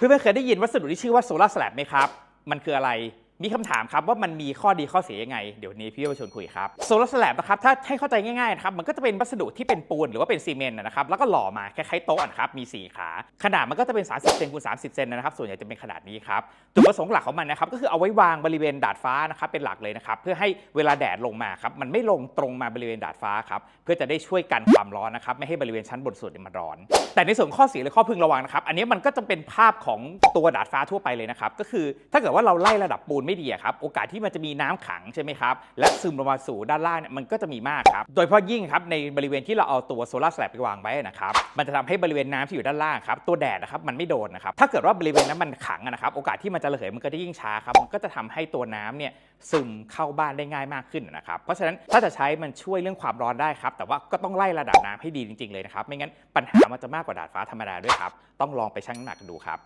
เพื่อนๆเคยได้ยินวัสดุที่ชื่อว่าโซลาร์สแลบไหมครับ มันคืออะไร มีคำถามครับว่ามันมีข้อดีข้อเสียยังไง เดี๋ยวนี้พี่จะชวนคุยครับโซลาร์สแลบนะครับถ้าให้เข้าใจง่ายๆนะครับมันก็จะเป็นวัสดุที่เป็นปูนหรือว่าเป็นซีเมนต์นะครับแล้วก็หล่อมาคล้ายๆโต๊ะนะครับมี 4 ขา ขนาดมันก็จะเป็น 30เซนคูณ30เซนนะครับส่วนใหญ่จะเป็นขนาดนี้ครับจุดประสงค์หลักของมันนะครับก็คือเอาไว้วางบริเวณดาดฟ้านะครับเป็นหลักเลยนะครับเพื่อให้เวลาแดดลงมาครับมันไม่ลงตรงมาบริเวณดาดฟ้าครับเพื่อจะได้ช่วยกันความร้อนนะครับไม่ให้บริเวณชั้นบนสุดมันร้อน แต่ในส่วนข้อเสียหรือข้อพึงระวังนะครับอันนี้มันก็จะเป็นภาพของตัวดาดฟ้าทั่วไปเลยนะครับก็คือถ้าเกิดว่าเราไล่ระดับปูนไม่ดีครับโอกาสที่มันจะมีน้ำขังใช่ไหมครับและซึมลงมาสู่ด้านล่างเนี่ยมันก็จะมีมากครับโดยเฉพาะยิ่งครับในบริเวณที่เราเอาตัวโซลาร์สแลบไปวางไว้นะครับมันจะทำให้บริเวณน้ำที่อยู่ด้านล่างครับตัวแดดนะครับมันไม่โดนนะครับถ้าเกิดว่าบริเวณนั้นมันขังนะครับโอกาสที่มันจะระเหยมันก็จะยิ่งช้าครับมันก็จะทำให้ตัวน้ำเนี่ยซึมเข้าบ้านได้ง่ายมากขึ้นนะครับเพราะฉะนั้นถ้าจะใช้มันช่วยเรื่องความร้อนได้ครับแต่ว่าก็ต้องไล่ระดับน้ำให้ดีจริง ๆเลยนะครับไม่งั้นปัญหามันจะมากกว่าดาดฟ้าธรรมดาด้วยครับต้องลองไปชั่งน้ำหนักดูครับ